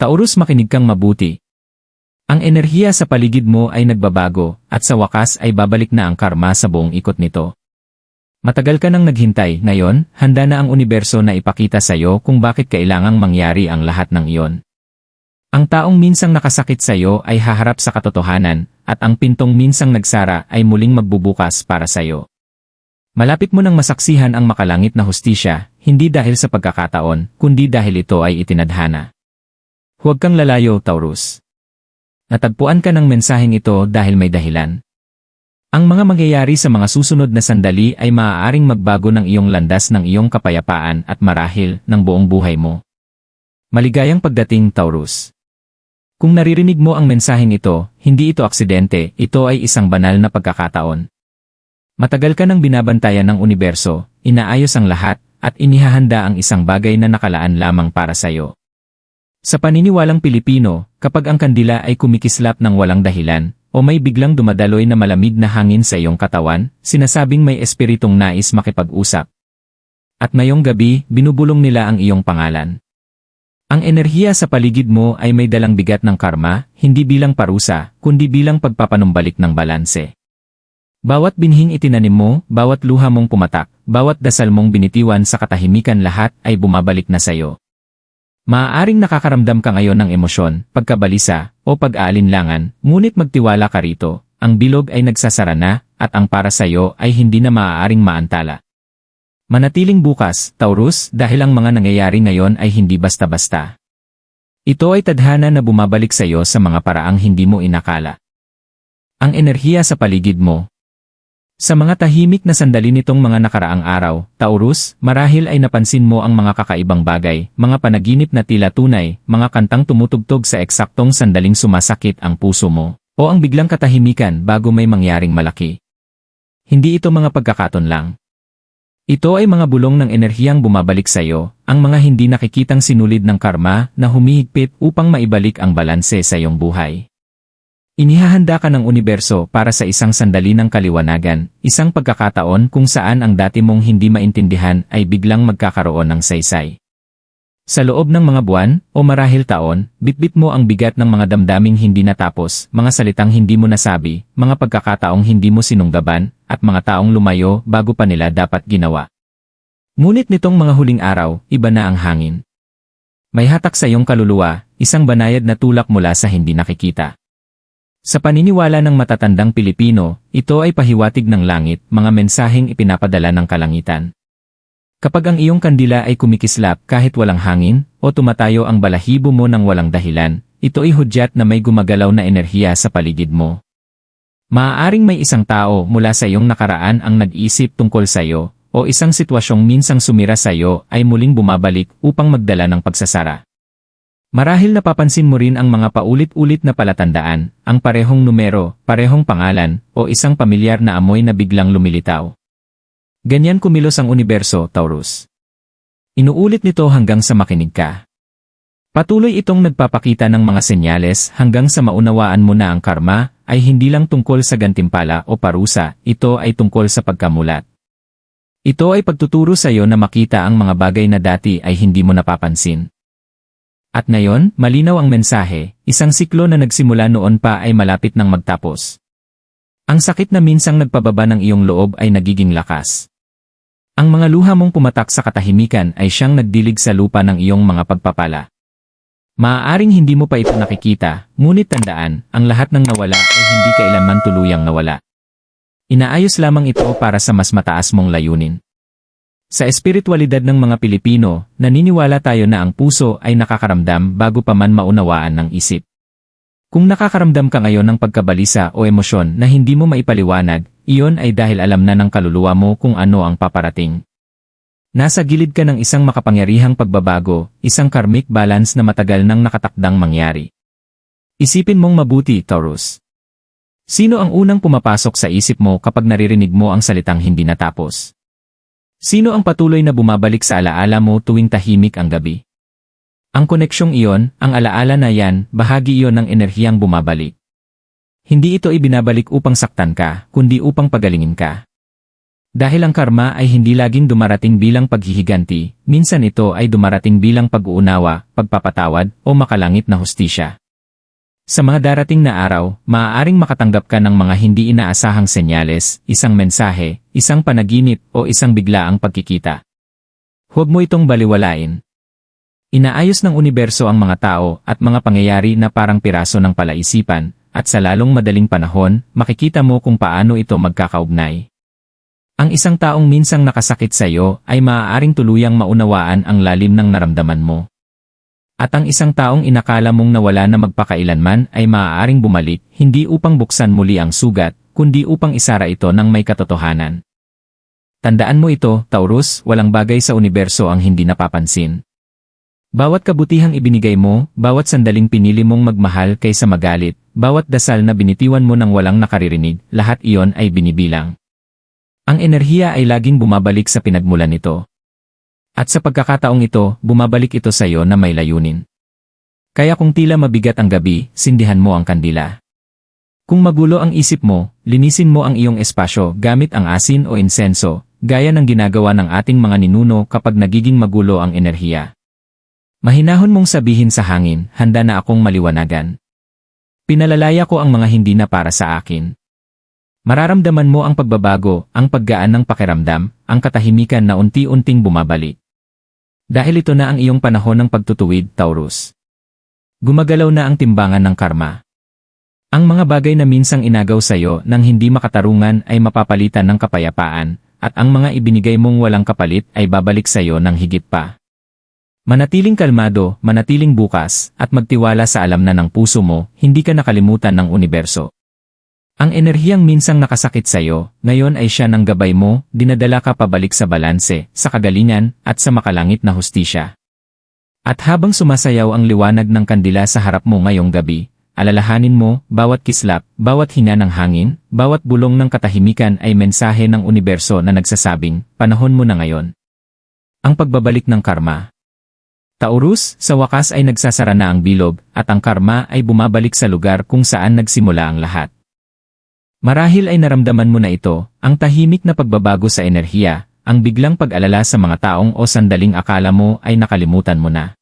Taurus makinig kang mabuti. Ang enerhiya sa paligid mo ay nagbabago, at sa wakas ay babalik na ang karma sa buong ikot nito. Matagal ka nang naghintay, ngayon, handa na ang universo na ipakita sa iyo kung bakit kailangang mangyari ang lahat ng iyon. Ang taong minsang nakasakit sa iyo ay haharap sa katotohanan, at ang pintong minsang nagsara ay muling magbubukas para sa iyo. Malapit mo nang masaksihan ang makalangit na hustisya, hindi dahil sa pagkakataon, kundi dahil ito ay itinadhana. Huwag kang lalayo, Taurus. Natagpuan ka ng mensaheng ito dahil may dahilan. Ang mga mangyayari sa mga susunod na sandali ay maaaring magbago ng iyong landas ng iyong kapayapaan at marahil ng buong buhay mo. Maligayang pagdating, Taurus. Kung naririnig mo ang mensaheng ito, hindi ito aksidente, ito ay isang banal na pagkakataon. Matagal ka nang binabantayan ng universo, inaayos ang lahat, at inihahanda ang isang bagay na nakalaan lamang para sa iyo. Sa paniniwalang Pilipino, kapag ang kandila ay kumikislap ng walang dahilan, o may biglang dumadaloy na malamig na hangin sa iyong katawan, sinasabing may espiritong nais makipag-usap. At ngayong gabi, binubulong nila ang iyong pangalan. Ang enerhiya sa paligid mo ay may dalang bigat ng karma, hindi bilang parusa, kundi bilang pagpapanumbalik ng balanse. Bawat binhing itinanim mo, bawat luha mong pumatak, bawat dasal mong binitiwan sa katahimikan lahat ay bumabalik na sa iyo. Maaaring nakakaramdam ka ngayon ng emosyon, pagkabalisa, o pag-aalinlangan, ngunit magtiwala ka rito, ang bilog ay nagsasara na, at ang para sa iyo ay hindi na maaaring maantala. Manatiling bukas, Taurus, dahil ang mga nangyayari ngayon ay hindi basta-basta. Ito ay tadhana na bumabalik sa iyo sa mga paraang hindi mo inakala. Ang enerhiya sa paligid mo, sa mga tahimik na sandali nitong mga nakaraang araw, Taurus, marahil ay napansin mo ang mga kakaibang bagay, mga panaginip na tila tunay, mga kantang tumutugtog sa eksaktong sandaling sumasakit ang puso mo, o ang biglang katahimikan bago may mangyaring malaki. Hindi ito mga pagkakaton lang. Ito ay mga bulong ng enerhiyang bumabalik sa iyo, ang mga hindi nakikitang sinulid ng karma na humihigpit upang maibalik ang balanse sa iyong buhay. Inihahanda ka ng universo para sa isang sandali ng kaliwanagan, isang pagkakataon kung saan ang dati mong hindi maintindihan ay biglang magkakaroon ng saysay. Sa loob ng mga buwan, o marahil taon, bitbit mo ang bigat ng mga damdaming hindi natapos, mga salitang hindi mo nasabi, mga pagkakataong hindi mo sinunggaban, at mga taong lumayo bago pa nila dapat ginawa. Ngunit nitong mga huling araw, iba na ang hangin. May hatak sa iyong kaluluwa, isang banayad na tulak mula sa hindi nakikita. Sa paniniwala ng matatandang Pilipino, ito ay pahiwatig ng langit, mga mensaheng ipinapadala ng kalangitan. Kapag ang iyong kandila ay kumikislap kahit walang hangin, o tumatayo ang balahibo mo ng walang dahilan, ito ay hudyat na may gumagalaw na enerhiya sa paligid mo. Maaaring may isang tao mula sa iyong nakaraan ang nag-isip tungkol sa iyo, o isang sitwasyong minsang sumira sa iyo ay muling bumabalik upang magdala ng pagsasara. Marahil napapansin mo rin ang mga paulit-ulit na palatandaan, ang parehong numero, parehong pangalan, o isang pamilyar na amoy na biglang lumilitaw. Ganyan kumilos ang universo, Taurus. Inuulit nito hanggang sa makinig ka. Patuloy itong nagpapakita ng mga senyales hanggang sa maunawaan mo na ang karma ay hindi lang tungkol sa gantimpala o parusa, ito ay tungkol sa pagkamulat. Ito ay pagtuturo sa iyo na makita ang mga bagay na dati ay hindi mo napapansin. At ngayon, malinaw ang mensahe, isang siklo na nagsimula noon pa ay malapit nang magtapos. Ang sakit na minsang nagpababa ng iyong loob ay nagiging lakas. Ang mga luha mong pumatak sa katahimikan ay siyang nagdilig sa lupa ng iyong mga pagpapala. Maaaring hindi mo pa ito nakikita, ngunit tandaan, ang lahat ng nawala ay hindi kailanman tuluyang nawala. Inaayos lamang ito para sa mas mataas mong layunin. Sa espiritualidad ng mga Pilipino, naniniwala tayo na ang puso ay nakakaramdam bago pa man maunawaan ng isip. Kung nakakaramdam ka ngayon ng pagkabalisa o emosyon na hindi mo maipaliwanag, iyon ay dahil alam na ng kaluluwa mo kung ano ang paparating. Nasa gilid ka ng isang makapangyarihang pagbabago, isang karmic balance na matagal nang nakatakdang mangyari. Isipin mong mabuti, Taurus. Sino ang unang pumapasok sa isip mo kapag naririnig mo ang salitang hindi natapos? Sino ang patuloy na bumabalik sa alaala mo tuwing tahimik ang gabi? Ang koneksyong iyon, ang alaala na yan, bahagi iyon ng enerhiyang bumabalik. Hindi ito ibinabalik upang saktan ka, kundi upang pagalingin ka. Dahil ang karma ay hindi laging dumarating bilang paghihiganti, minsan ito ay dumarating bilang pag-uunawa, pagpapatawad, o makalangit na hustisya. Sa mga darating na araw, maaaring makatanggap ka ng mga hindi inaasahang senyales, isang mensahe, isang panaginip, o isang biglaang pagkikita. Huwag mo itong baliwalain. Inaayos ng universo ang mga tao at mga pangyayari na parang piraso ng palaisipan, at sa lalong madaling panahon, makikita mo kung paano ito magkakaugnay. Ang isang taong minsang nakasakit sa iyo ay maaaring tuluyang maunawaan ang lalim ng naramdaman mo. At ang isang taong inakala mong nawala na magpakailanman ay maaaring bumalik hindi upang buksan muli ang sugat, kundi upang isara ito ng may katotohanan. Tandaan mo ito, Taurus, walang bagay sa universo ang hindi napapansin. Bawat kabutihang ibinigay mo, bawat sandaling pinili mong magmahal kaysa magalit, bawat dasal na binitiwan mo ng walang nakaririnig, lahat iyon ay binibilang. Ang enerhiya ay laging bumabalik sa pinagmulan nito. At sa pagkakataong ito, bumabalik ito sa iyo na may layunin. Kaya kung tila mabigat ang gabi, sindihan mo ang kandila. Kung magulo ang isip mo, linisin mo ang iyong espasyo gamit ang asin o insenso, gaya ng ginagawa ng ating mga ninuno kapag nagiging magulo ang enerhiya. Mahinahon mong sabihin sa hangin, handa na akong maliwanagan. Pinalalaya ko ang mga hindi na para sa akin. Mararamdaman mo ang pagbabago, ang paggaan ng pakiramdam, ang katahimikan na unti-unting bumabalik. Dahil ito na ang iyong panahon ng pagtutuwid, Taurus. Gumagalaw na ang timbangan ng karma. Ang mga bagay na minsang inagaw sa iyo nang hindi makatarungan ay mapapalitan ng kapayapaan, at ang mga ibinigay mong walang kapalit ay babalik sa iyo ng higit pa. Manatiling kalmado, manatiling bukas, at magtiwala sa alam na ng puso mo, hindi ka nakalimutan ng universo. Ang enerhiyang minsang nakasakit sa iyo, ngayon ay siya ng gabay mo, dinadala ka pabalik sa balanse, sa kagalingan, at sa makalangit na hustisya. At habang sumasayaw ang liwanag ng kandila sa harap mo ngayong gabi, alalahanin mo, bawat kislap, bawat hina ng hangin, bawat bulong ng katahimikan ay mensahe ng universo na nagsasabing, panahon mo na ngayon. Ang pagbabalik ng karma. Taurus, sa wakas ay nagsasara na ang bilog, at ang karma ay bumabalik sa lugar kung saan nagsimula ang lahat. Marahil ay naramdaman mo na ito, ang tahimik na pagbabago sa enerhiya, ang biglang pag-alala sa mga taong o sandaling akala mo ay nakalimutan mo na.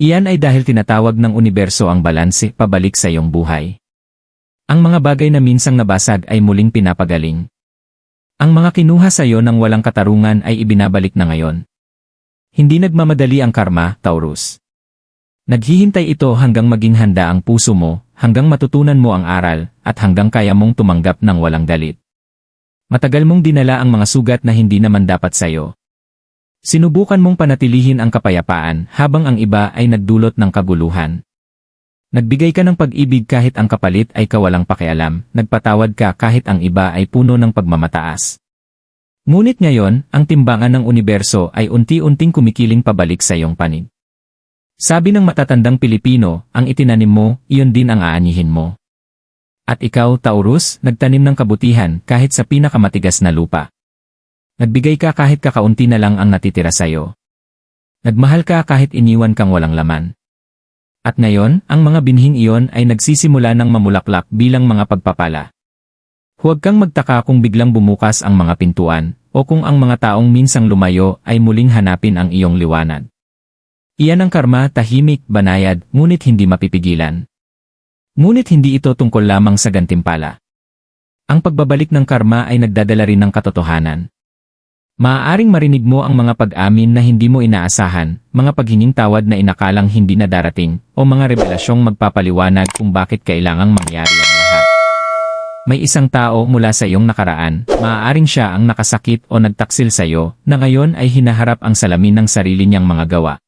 Iyan ay dahil tinatawag ng universo ang balanse pabalik sa iyong buhay. Ang mga bagay na minsang nabasag ay muling pinapagaling. Ang mga kinuha sa iyo ng walang katarungan ay ibinabalik na ngayon. Hindi nagmamadali ang karma, Taurus. Naghihintay ito hanggang maging handa ang puso mo, hanggang matutunan mo ang aral, at hanggang kaya mong tumanggap ng walang galit. Matagal mong dinala ang mga sugat na hindi naman dapat sayo. Sinubukan mong panatilihin ang kapayapaan habang ang iba ay nagdulot ng kaguluhan. Nagbigay ka ng pag-ibig kahit ang kapalit ay kawalang pakialam, nagpatawad ka kahit ang iba ay puno ng pagmamataas. Ngunit ngayon, ang timbangan ng universo ay unti-unting kumikiling pabalik sa iyong panig. Sabi ng matatandang Pilipino, ang itinanim mo, iyon din ang aanihin mo. At ikaw, Taurus, nagtanim ng kabutihan kahit sa pinakamatigas na lupa. Nagbigay ka kahit kakaunti na lang ang natitira sa'yo. Nagmahal ka kahit iniwan kang walang laman. At ngayon, ang mga binhing iyon ay nagsisimula ng mamulaklak bilang mga pagpapala. Huwag kang magtaka kung biglang bumukas ang mga pintuan, o kung ang mga taong minsang lumayo ay muling hanapin ang iyong liwanag. Iyan ang karma tahimik, banayad, ngunit hindi mapipigilan. Ngunit hindi ito tungkol lamang sa gantimpala. Ang pagbabalik ng karma ay nagdadala rin ng katotohanan. Maaaring marinig mo ang mga pag-amin na hindi mo inaasahan, mga paghinging tawad na inakalang hindi na darating, o mga revelasyong magpapaliwanag kung bakit kailangang mangyari ang lahat. May isang tao mula sa iyong nakaraan, maaaring siya ang nakasakit o nagtaksil sa iyo, na ngayon ay hinaharap ang salamin ng sarili niyang mga gawa.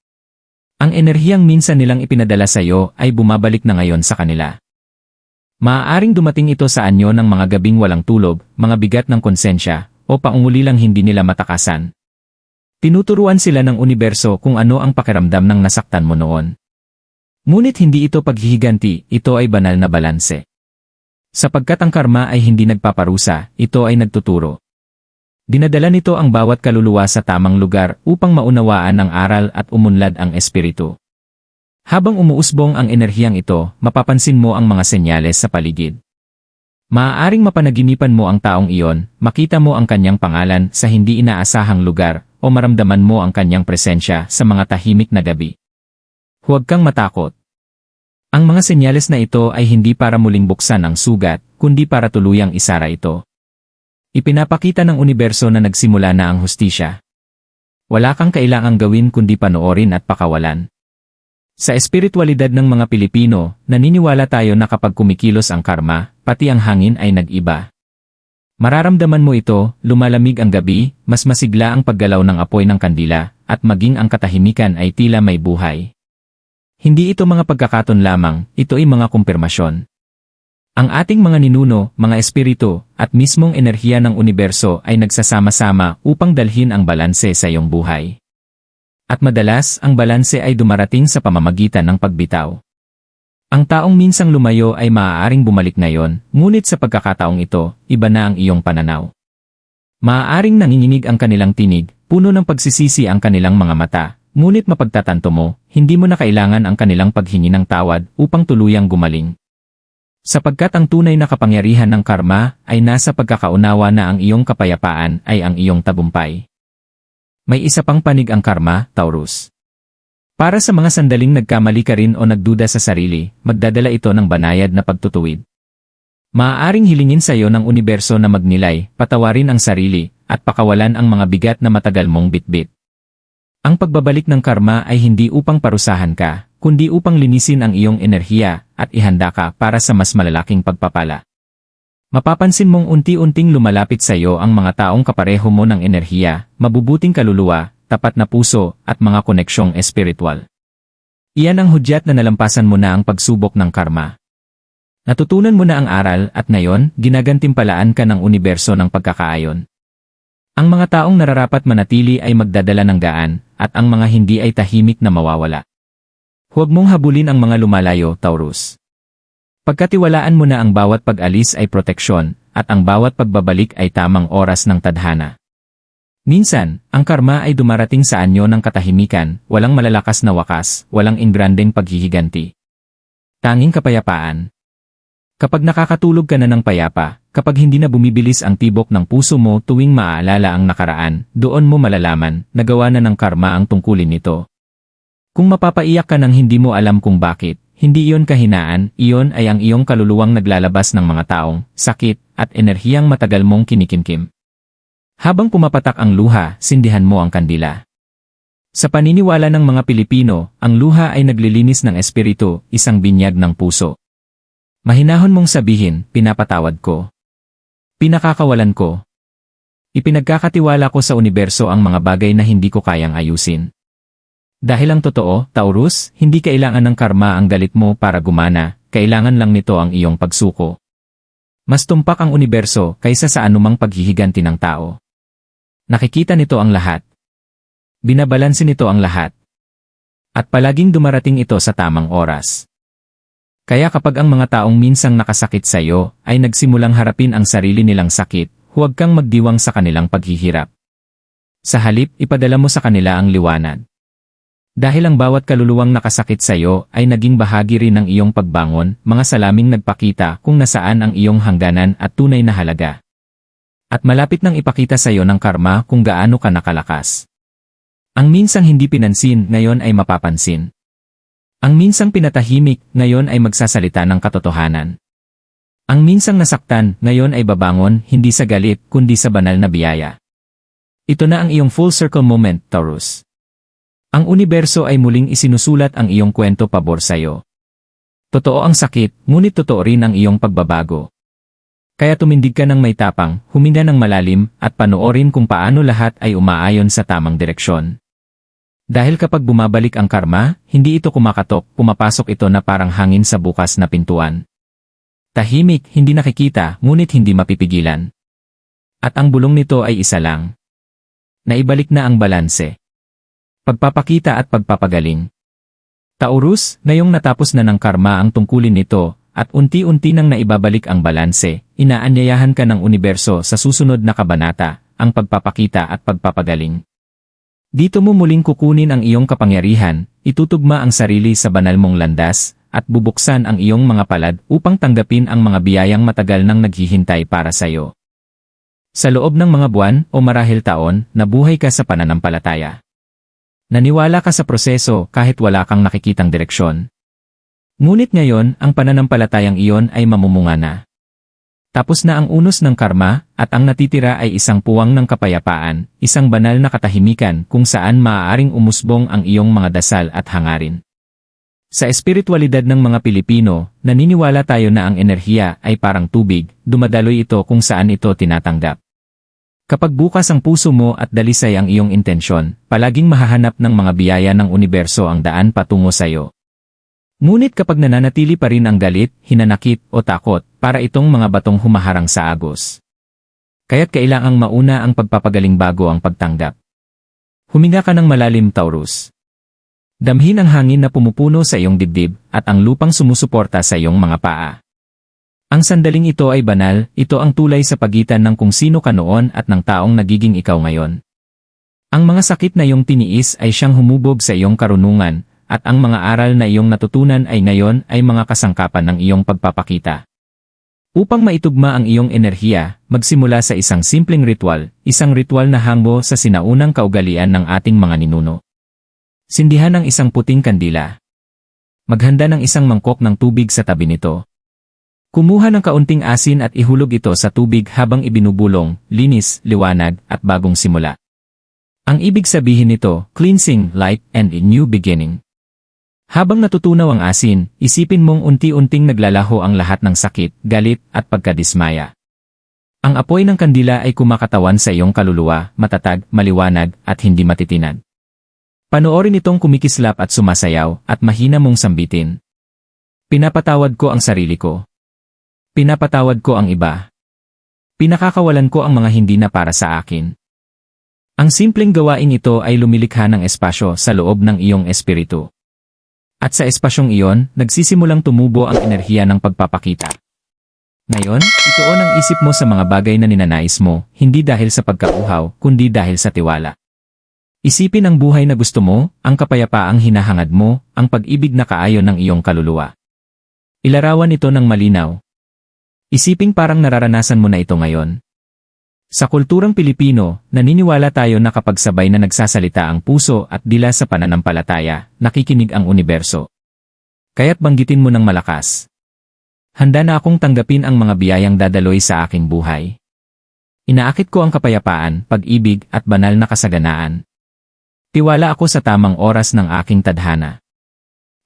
Ang enerhiyang minsan nilang ipinadala sa iyo ay bumabalik na ngayon sa kanila. Maaaring dumating ito sa anyo ng mga gabing walang tulog, mga bigat ng konsensya, o paunguli lang hindi nila matakasan. Tinuturuan sila ng universo kung ano ang pakiramdam ng nasaktan mo noon. Ngunit hindi ito paghihiganti, ito ay banal na balanse. Sapagkat ang karma ay hindi nagpaparusa, ito ay nagtuturo. Dinadala nito ang bawat kaluluwa sa tamang lugar upang maunawaan ang aral at umunlad ang espiritu. Habang umuusbong ang enerhiyang ito, mapapansin mo ang mga senyales sa paligid. Maaaring mapanaginipan mo ang taong iyon, makita mo ang kanyang pangalan sa hindi inaasahang lugar, o maramdaman mo ang kanyang presensya sa mga tahimik na gabi. Huwag kang matakot. Ang mga senyales na ito ay hindi para muling buksan ang sugat, kundi para tuluyang isara ito. Ipinapakita ng universo na nagsimula na ang hustisya. Wala kang kailangang gawin kundi panoorin at pakawalan. Sa espiritualidad ng mga Pilipino, naniniwala tayo na kapag kumikilos ang karma, pati ang hangin ay nag-iba. Mararamdaman mo ito, lumalamig ang gabi, mas masigla ang paggalaw ng apoy ng kandila, at maging ang katahimikan ay tila may buhay. Hindi ito mga pagkakaton lamang, ito ay mga kumpirmasyon. Ang ating mga ninuno, mga espiritu, at mismong enerhiya ng universo ay nagsasama-sama upang dalhin ang balanse sa iyong buhay. At madalas, ang balanse ay dumarating sa pamamagitan ng pagbitaw. Ang taong minsang lumayo ay maaaring bumalik ngayon, ngunit sa pagkakataong ito, iba na ang iyong pananaw. Maaaring nanginginig ang kanilang tinig, puno ng pagsisisi ang kanilang mga mata, ngunit mapagtatanto mo, hindi mo na kailangan ang kanilang paghingi ng tawad upang tuluyang gumaling. Sapagkat ang tunay na kapangyarihan ng karma ay nasa pagkakaunawa na ang iyong kapayapaan ay ang iyong tabumpay. May isa pang panig ang karma, Taurus. Para sa mga sandaling nagkamali ka rin o nagduda sa sarili, magdadala ito ng banayad na pagtutuwid. Maaaring hilingin sa iyo ng universo na magnilay, patawarin ang sarili, at pakawalan ang mga bigat na matagal mong bitbit. Ang pagbabalik ng karma ay hindi upang parusahan ka, kundi upang linisin ang iyong enerhiya at ihanda ka para sa mas malalaking pagpapala. Mapapansin mong unti-unting lumalapit sa iyo ang mga taong kapareho mo ng enerhiya, mabubuting kaluluwa, tapat na puso, at mga koneksyong espiritual. Iyan ang hudyat na nalampasan mo na ang pagsubok ng karma. Natutunan mo na ang aral at ngayon, ginagantimpalaan ka ng universo ng pagkakaayon. Ang mga taong nararapat manatili ay magdadala ng gaan, at ang mga hindi ay tahimik na mawawala. Huwag mong habulin ang mga lumalayo, Taurus. Pagkatiwalaan mo na ang bawat pag-alis ay proteksyon, at ang bawat pagbabalik ay tamang oras ng tadhana. Minsan, ang karma ay dumarating sa anyo ng katahimikan, walang malalakas na wakas, walang ingrandeng paghihiganti. Tanging kapayapaan. Kapag nakakatulog ka na ng payapa, kapag hindi na bumibilis ang tibok ng puso mo tuwing maaalala ang nakaraan, doon mo malalaman, nagawa na ng karma ang tungkulin nito. Kung mapapaiyak ka ng hindi mo alam kung bakit, hindi iyon kahinaan, iyon ay ang iyong kaluluwang naglalabas ng mga taong, sakit, at enerhiyang matagal mong kinikimkim. Habang pumapatak ang luha, sindihan mo ang kandila. Sa paniniwala ng mga Pilipino, ang luha ay naglilinis ng espiritu, isang binyag ng puso. Mahinahon mong sabihin, pinapatawad ko. Pinakakawalan ko. Ipinagkakatiwala ko sa universo ang mga bagay na hindi ko kayang ayusin. Dahil ang totoo, Taurus, hindi kailangan ng karma ang galit mo para gumana, kailangan lang nito ang iyong pagsuko. Mas tumpak ang universo kaysa sa anumang paghihiganti ng tao. Nakikita nito ang lahat. Binabalansin nito ang lahat. At palaging dumarating ito sa tamang oras. Kaya kapag ang mga taong minsang nakasakit sa iyo ay nagsimulang harapin ang sarili nilang sakit, huwag kang magdiwang sa kanilang paghihirap. Sa halip, ipadala mo sa kanila ang liwanag. Dahil ang bawat kaluluwang nakasakit sa iyo ay naging bahagi rin ng iyong pagbangon, mga salaming nagpakita kung nasaan ang iyong hangganan at tunay na halaga. At malapit nang ipakita sa iyo ng karma kung gaano ka nakalakas. Ang minsang hindi pinansin, ngayon ay mapapansin. Ang minsang pinatahimik, ngayon ay magsasalita ng katotohanan. Ang minsang nasaktan, ngayon ay babangon, hindi sa galit, kundi sa banal na biyaya. Ito na ang iyong full circle moment, Taurus. Ang universo ay muling isinusulat ang iyong kwento pabor sa iyo. Totoo ang sakit, ngunit totoo rin ang iyong pagbabago. Kaya tumindig ka ng may tapang, huminga ng malalim, at panoorin kung paano lahat ay umaayon sa tamang direksyon. Dahil kapag bumabalik ang karma, hindi ito kumakatok, pumapasok ito na parang hangin sa bukas na pintuan. Tahimik, hindi nakikita, ngunit hindi mapipigilan. At ang bulong nito ay isa lang. Naibalik na ang balanse. Pagpapakita at pagpapagaling. Taurus, ngayong natapos na ng karma ang tungkulin nito, at unti-unti nang naibabalik ang balanse, inaanyayahan ka ng universo sa susunod na kabanata, ang pagpapakita at pagpapagaling. Dito mo muling kukunin ang iyong kapangyarihan, itutugma ang sarili sa banal mong landas, at bubuksan ang iyong mga palad upang tanggapin ang mga biyayang matagal nang naghihintay para sa iyo. Sa loob ng mga buwan o marahil taon, nabuhay ka sa pananampalataya. Naniwala ka sa proseso kahit wala kang nakikitang direksyon. Ngunit ngayon, ang pananampalatayang iyon ay mamumunga na. Tapos na ang unos ng karma, at ang natitira ay isang puwang ng kapayapaan, isang banal na katahimikan kung saan maaaring umusbong ang iyong mga dasal at hangarin. Sa espiritualidad ng mga Pilipino, naniniwala tayo na ang enerhiya ay parang tubig, dumadaloy ito kung saan ito tinatanggap. Kapag bukas ang puso mo at dalisay ang iyong intensyon, palaging mahahanap ng mga biyaya ng universo ang daan patungo sa iyo. Ngunit kapag nananatili pa rin ang galit, hinanakit o takot, para itong mga batong humaharang sa agos. Kaya't kailangang mauna ang pagpapagaling bago ang pagtanggap. Huminga ka ng malalim, Taurus. Damhin ang hangin na pumupuno sa iyong dibdib at ang lupang sumusuporta sa iyong mga paa. Ang sandaling ito ay banal, ito ang tulay sa pagitan ng kung sino ka noon at ng taong nagiging ikaw ngayon. Ang mga sakit na iyong tiniis ay siyang humubog sa iyong karunungan, at ang mga aral na iyong natutunan ay ngayon ay mga kasangkapan ng iyong pagpapakita. Upang maitugma ang iyong enerhiya, magsimula sa isang simpleng ritual, isang ritual na hango sa sinaunang kaugalian ng ating mga ninuno. Sindihan ang isang puting kandila. Maghanda ng isang mangkok ng tubig sa tabi nito. Kumuha ng kaunting asin at ihulog ito sa tubig habang ibinubulong, linis, liwanag, at bagong simula. Ang ibig sabihin nito, cleansing, light, and a new beginning. Habang natutunaw ang asin, isipin mong unti-unting naglalaho ang lahat ng sakit, galit, at pagkadismaya. Ang apoy ng kandila ay kumakatawan sa iyong kaluluwa, matatag, maliwanag, at hindi matitinag. Panoorin itong kumikislap at sumasayaw, at mahina mong sambitin. Pinapatawad ko ang sarili ko. Pinapatawad ko ang iba. Pinakakawalan ko ang mga hindi na para sa akin. Ang simpleng gawain ito ay lumilikha ng espasyo sa loob ng iyong espiritu. At sa espasyong iyon, nagsisimulang tumubo ang enerhiya ng pagpapakita. Ngayon, ituon ang isip mo sa mga bagay na ninanais mo, hindi dahil sa pagkauhaw, kundi dahil sa tiwala. Isipin ang buhay na gusto mo, ang kapayapaang hinahangad mo, ang pag-ibig na kaayon ng iyong kaluluwa. Ilarawan ito ng malinaw. Isiping parang nararanasan mo na ito ngayon. Sa kulturang Pilipino, naniniwala tayo na kapag sabay na nagsasalita ang puso at dila sa pananampalataya, nakikinig ang universo. Kaya't banggitin mo ng malakas. Handa na akong tanggapin ang mga biyayang dadaloy sa aking buhay. Inaakit ko ang kapayapaan, pag-ibig at banal na kasaganaan. Tiwala ako sa tamang oras ng aking tadhana.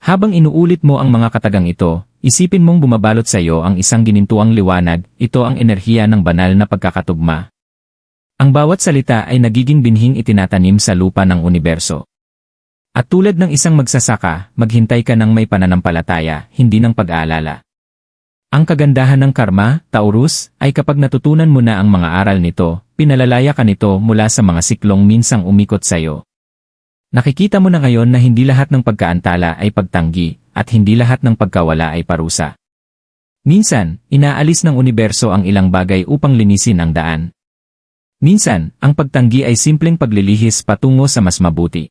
Habang inuulit mo ang mga katagang ito, isipin mong bumabalot sa iyo ang isang ginintuang liwanag, ito ang enerhiya ng banal na pagkakatugma. Ang bawat salita ay nagiging binhing itinatanim sa lupa ng universo. At tulad ng isang magsasaka, maghintay ka ng may pananampalataya, hindi ng pag-aalala. Ang kagandahan ng karma, Taurus, ay kapag natutunan mo na ang mga aral nito, pinalalaya ka nito mula sa mga siklong minsang umikot sa iyo. Nakikita mo na ngayon na hindi lahat ng pagkaantala ay pagtanggi, at hindi lahat ng pagkawala ay parusa. Minsan, inaalis ng universo ang ilang bagay upang linisin ang daan. Minsan, ang pagtanggi ay simpleng paglilihis patungo sa mas mabuti.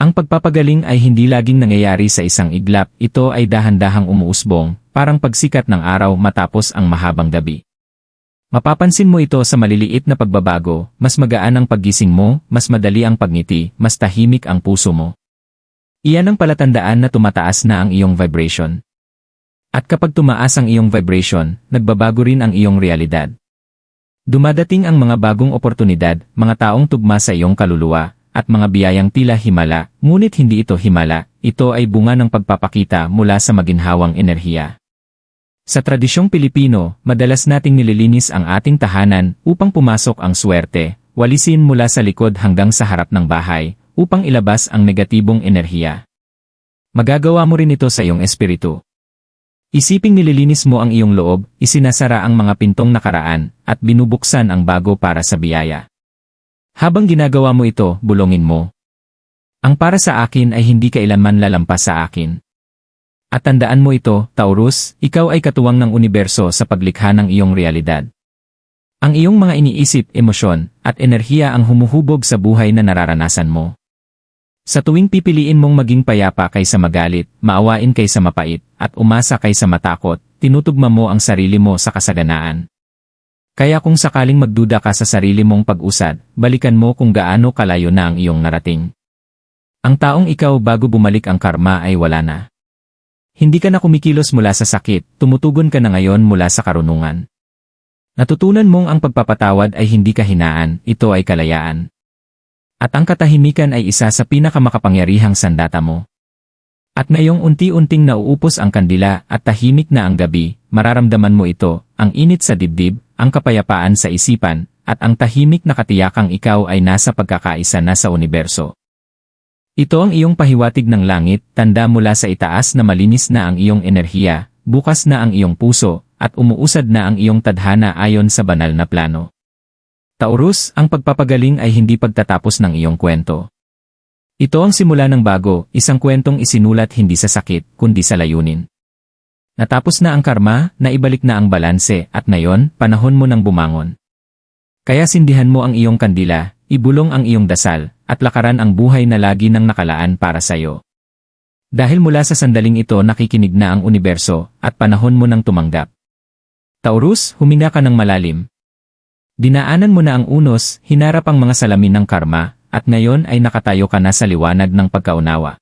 Ang pagpapagaling ay hindi laging nangyayari sa isang iglap, ito ay dahan-dahang umuusbong, parang pagsikat ng araw matapos ang mahabang gabi. Mapapansin mo ito sa maliliit na pagbabago, mas magaan ang paggising mo, mas madali ang pagngiti, mas tahimik ang puso mo. Iyan ang palatandaan na tumataas na ang iyong vibration. At kapag tumaas ang iyong vibration, nagbabago rin ang iyong realidad. Dumadating ang mga bagong oportunidad, mga taong tugma sa iyong kaluluwa, at mga biyayang tila himala, ngunit hindi ito himala, ito ay bunga ng pagpapakita mula sa maginhawang enerhiya. Sa tradisyong Pilipino, madalas nating nililinis ang ating tahanan upang pumasok ang swerte, walisin mula sa likod hanggang sa harap ng bahay, upang ilabas ang negatibong enerhiya. Magagawa mo rin ito sa iyong espiritu. Isiping nililinis mo ang iyong loob, isinasara ang mga pintong nakaraan, at binubuksan ang bago para sa biyaya. Habang ginagawa mo ito, bulongin mo. Ang para sa akin ay hindi kailanman lalampas sa akin. At tandaan mo ito, Taurus, ikaw ay katuwang ng universo sa paglikha ng iyong realidad. Ang iyong mga iniisip, emosyon, at enerhiya ang humuhubog sa buhay na nararanasan mo. Sa tuwing pipiliin mong maging payapa kaysa magalit, maawain kaysa mapait, at umasa kaysa matakot, tinutugma mo ang sarili mo sa kasaganaan. Kaya kung sakaling magduda ka sa sarili mong pag-usad, balikan mo kung gaano kalayo na ang iyong narating. Ang taong ikaw bago bumalik ang karma ay wala na. Hindi ka na kumikilos mula sa sakit, tumutugon ka na ngayon mula sa karunungan. Natutunan mong ang pagpapatawad ay hindi kahinaan, ito ay kalayaan. At ang katahimikan ay isa sa pinakamakapangyarihang sandata mo. At ngayong unti-unting nauupos ang kandila at tahimik na ang gabi, mararamdaman mo ito, ang init sa dibdib, ang kapayapaan sa isipan, at ang tahimik na katiyakang ikaw ay nasa pagkakaisa na sa universo. Ito ang iyong pahiwatig ng langit, tanda mula sa itaas na malinis na ang iyong enerhiya, bukas na ang iyong puso, at umuusad na ang iyong tadhana ayon sa banal na plano. Taurus, ang pagpapagaling ay hindi pagtatapos ng iyong kwento. Ito ang simula ng bago, isang kwentong isinulat hindi sa sakit, kundi sa layunin. Natapos na ang karma, naibalik na ang balanse, at ngayon, panahon mo nang bumangon. Kaya sindihan mo ang iyong kandila, ibulong ang iyong dasal, at lakaran ang buhay na lagi nang nakalaan para sa iyo. Dahil mula sa sandaling ito nakikinig na ang universo, at panahon mo nang tumanggap. Taurus, huminga ka ng malalim. Dinaanan mo na ang unos, hinarap ang mga salamin ng karma, at ngayon ay nakatayo ka na sa liwanag ng pagkaunawa.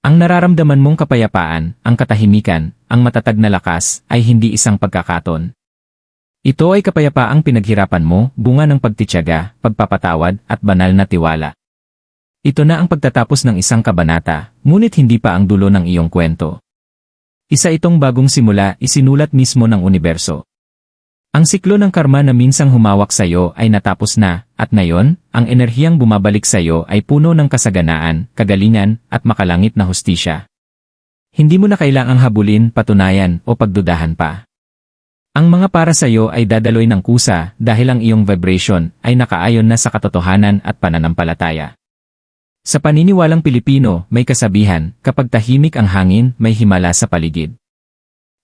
Ang nararamdaman mong kapayapaan, ang katahimikan, ang matatag na lakas, ay hindi isang pagkakaton. Ito ay kapayapaang pinaghirapan mo, bunga ng pagtityaga, pagpapatawad, at banal na tiwala. Ito na ang pagtatapos ng isang kabanata, ngunit hindi pa ang dulo ng iyong kwento. Isa itong bagong simula, isinulat mismo ng universo. Ang siklo ng karma na minsang humawak sa iyo ay natapos na, at ngayon, ang enerhiyang bumabalik sa iyo ay puno ng kasaganaan, kagalingan, at makalangit na hustisya. Hindi mo na kailangang habulin, patunayan, o pagdudahan pa. Ang mga para sa iyo ay dadaloy ng kusa dahil ang iyong vibration ay nakaayon na sa katotohanan at pananampalataya. Sa paniniwalang Pilipino, may kasabihan, kapag tahimik ang hangin, may himala sa paligid.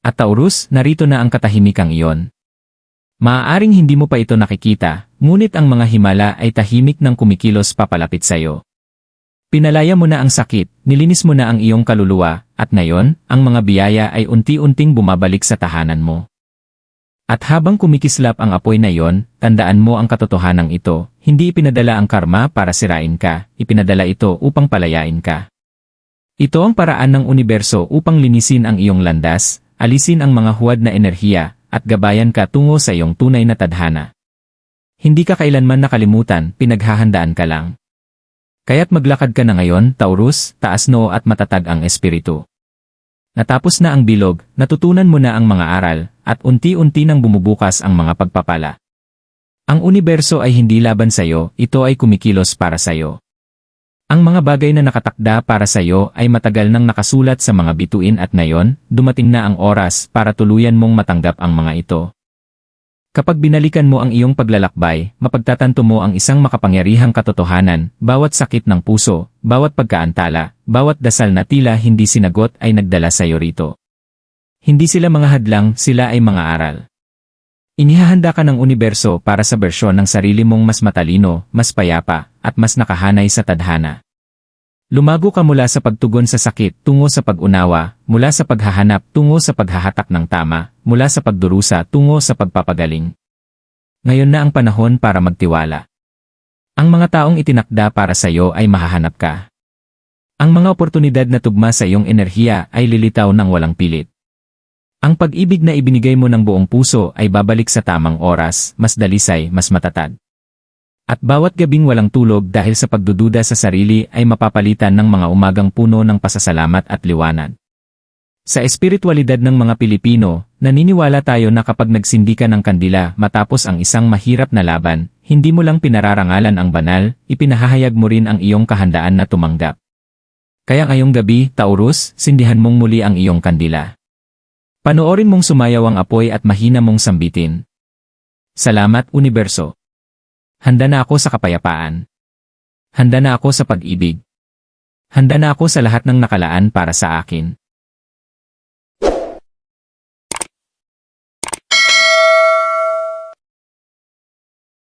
At Taurus, narito na ang katahimikang iyon. Maaaring hindi mo pa ito nakikita, ngunit ang mga himala ay tahimik ng kumikilos papalapit sa iyo. Pinalaya mo na ang sakit, nilinis mo na ang iyong kaluluwa, at ngayon, ang mga biyaya ay unti-unting bumabalik sa tahanan mo. At habang kumikislap ang apoy na iyon, tandaan mo ang katotohanan ito, hindi ipinadala ang karma para sirain ka, ipinadala ito upang palayain ka. Ito ang paraan ng universo upang linisin ang iyong landas, alisin ang mga huwad na enerhiya, at gabayan ka tungo sa iyong tunay na tadhana. Hindi ka kailanman nakalimutan, pinaghahandaan ka lang. Kaya't maglakad ka na ngayon, Taurus, taas noo at matatag ang espiritu. Natapos na ang bilog, natutunan mo na ang mga aral, at unti-unti nang bumubukas ang mga pagpapala. Ang universo ay hindi laban sa iyo, ito ay kumikilos para sa iyo. Ang mga bagay na nakatakda para sa iyo ay matagal nang nakasulat sa mga bituin at ngayon, dumating na ang oras para tuluyan mong matanggap ang mga ito. Kapag binalikan mo ang iyong paglalakbay, mapagtatanto mo ang isang makapangyarihang katotohanan, bawat sakit ng puso, bawat pagkaantala, bawat dasal na tila hindi sinagot ay nagdala sa iyo rito. Hindi sila mga hadlang, sila ay mga aral. Inihahanda ka ng universo para sa bersyon ng sarili mong mas matalino, mas payapa, at mas nakahanay sa tadhana. Lumago ka mula sa pagtugon sa sakit tungo sa pag-unawa, mula sa paghahanap tungo sa paghahatak ng tama, mula sa pagdurusa tungo sa pagpapagaling. Ngayon na ang panahon para magtiwala. Ang mga taong itinakda para sa iyo ay mahahanap ka. Ang mga oportunidad na tugma sa iyong enerhiya ay lilitaw ng walang pilit. Ang pag-ibig na ibinigay mo ng buong puso ay babalik sa tamang oras, mas dalisay, mas matatag. At bawat gabing walang tulog dahil sa pagdududa sa sarili ay mapapalitan ng mga umagang puno ng pasasalamat at liwanag. Sa espiritualidad ng mga Pilipino, naniniwala tayo na kapag nagsindi ka ng kandila matapos ang isang mahirap na laban, hindi mo lang pinararangalan ang banal, ipinahahayag mo rin ang iyong kahandaan na tumanggap. Kaya ngayong gabi, Taurus, sindihan mong muli ang iyong kandila. Panoorin mong sumayaw ang apoy at mahina mong sambitin. Salamat, Universo. Handa na ako sa kapayapaan. Handa na ako sa pag-ibig. Handa na ako sa lahat ng nakalaan para sa akin.